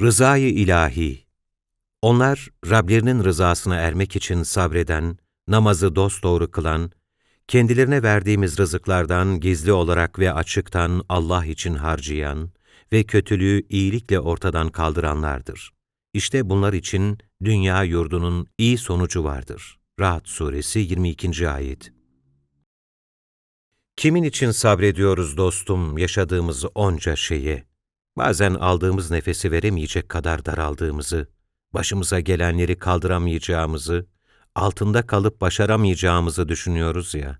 Rızayı ilahi Onlar, Rablerinin rızasına ermek için sabreden, namazı dosdoğru kılan, kendilerine verdiğimiz rızıklardan gizli olarak ve açıktan Allah için harcayan ve kötülüğü iyilikle ortadan kaldıranlardır. İşte bunlar için dünya yurdunun iyi sonucu vardır. Rahat Suresi 22. Ayet Kimin için sabrediyoruz dostum yaşadığımız onca şeye? Bazen aldığımız nefesi veremeyecek kadar daraldığımızı, başımıza gelenleri kaldıramayacağımızı, altında kalıp başaramayacağımızı düşünüyoruz ya.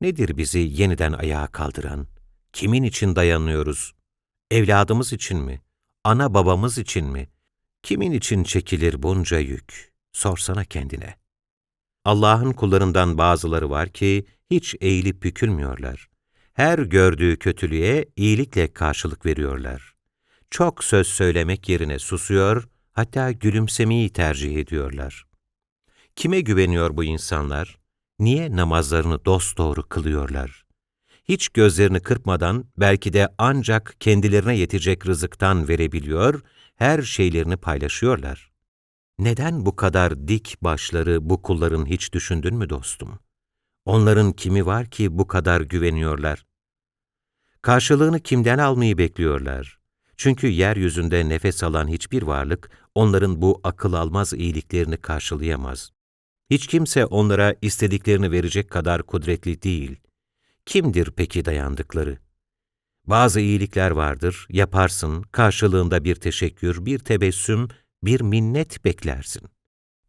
Nedir bizi yeniden ayağa kaldıran? Kimin için dayanıyoruz? Evladımız için mi? Ana babamız için mi? Kimin için çekilir bunca yük? Sorsana kendine. Allah'ın kullarından bazıları var ki hiç eğilip bükülmüyorlar. Her gördüğü kötülüğe iyilikle karşılık veriyorlar. Çok söz söylemek yerine susuyor, hatta gülümsemeyi tercih ediyorlar. Kime güveniyor bu insanlar? Niye namazlarını dosdoğru kılıyorlar? Hiç gözlerini kırpmadan belki de ancak kendilerine yetecek rızıktan verebiliyor, her şeylerini paylaşıyorlar. Neden bu kadar dik başları bu kulların hiç düşündün mü dostum? Onların kimi var ki bu kadar güveniyorlar? Karşılığını kimden almayı bekliyorlar? Çünkü yeryüzünde nefes alan hiçbir varlık onların bu akıl almaz iyiliklerini karşılayamaz. Hiç kimse onlara istediklerini verecek kadar kudretli değil. Kimdir peki dayandıkları? Bazı iyilikler vardır, yaparsın, karşılığında bir teşekkür, bir tebessüm, bir minnet beklersin.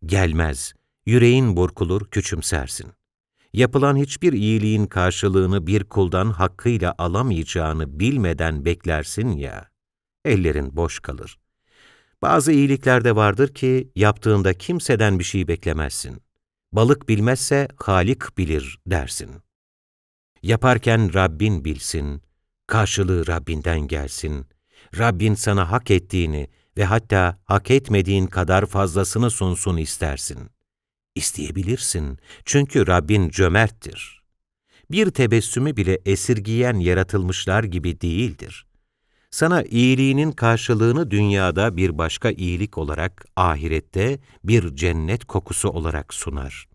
Gelmez, yüreğin burkulur, küçümsersin. Yapılan hiçbir iyiliğin karşılığını bir kuldan hakkıyla alamayacağını bilmeden beklersin ya, ellerin boş kalır. Bazı iyiliklerde vardır ki yaptığında kimseden bir şey beklemezsin. Balık bilmezse Halik bilir dersin. Yaparken Rabbin bilsin, karşılığı Rabbinden gelsin. Rabbin sana hak ettiğini ve hatta hak etmediğin kadar fazlasını sunsun istersin. İsteyebilirsin çünkü Rabbin cömerttir. Bir tebessümü bile esirgiyen yaratılmışlar gibi değildir. Sana iyiliğinin karşılığını dünyada bir başka iyilik olarak, ahirette bir cennet kokusu olarak sunar.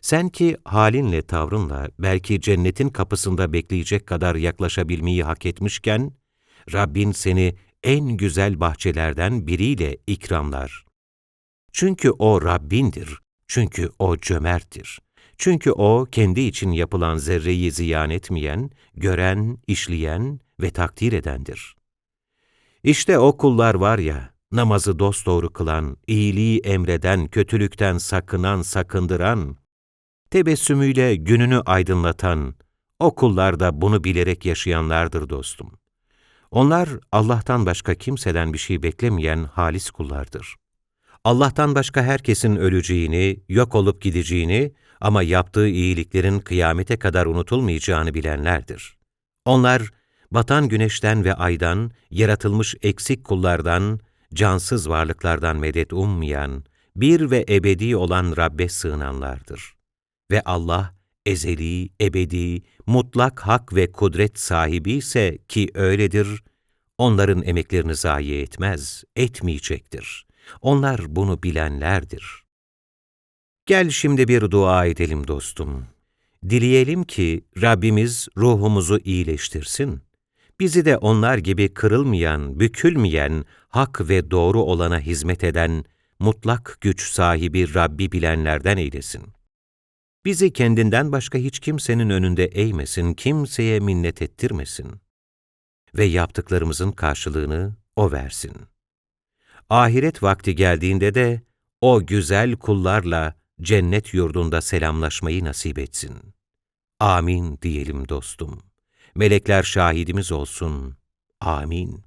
Sen ki halinle tavrınla belki cennetin kapısında bekleyecek kadar yaklaşabilmeyi hak etmişken, Rabbin seni en güzel bahçelerden biriyle ikramlar. Çünkü O Rabbindir, çünkü O cömerttir. Çünkü O kendi için yapılan zerreyi ziyan etmeyen, gören, işleyen ve takdir edendir. İşte o kullar var ya, namazı dosdoğru kılan, iyiliği emreden, kötülükten sakınan, sakındıran, tebessümüyle gününü aydınlatan, o kullar da bunu bilerek yaşayanlardır dostum. Onlar Allah'tan başka kimseden bir şey beklemeyen halis kullardır. Allah'tan başka herkesin öleceğini, yok olup gideceğini ama yaptığı iyiliklerin kıyamete kadar unutulmayacağını bilenlerdir. Onlar, batan güneşten ve aydan, yaratılmış eksik kullardan, cansız varlıklardan medet ummayan, bir ve ebedi olan Rabbe sığınanlardır. Ve Allah, ezeli, ebedi, mutlak hak ve kudret sahibi ise ki öyledir, onların emeklerini zayi etmez, etmeyecektir. Onlar bunu bilenlerdir. Gel şimdi bir dua edelim dostum. Dileyelim ki Rabbimiz ruhumuzu iyileştirsin. Bizi de onlar gibi kırılmayan, bükülmeyen, hak ve doğru olana hizmet eden, mutlak güç sahibi Rabbi bilenlerden eylesin. Bizi kendinden başka hiç kimsenin önünde eğmesin, kimseye minnet ettirmesin. Ve yaptıklarımızın karşılığını O versin. Ahiret vakti geldiğinde de o güzel kullarla cennet yurdunda selamlaşmayı nasip etsin. Amin diyelim dostum. Melekler şahidimiz olsun. Amin.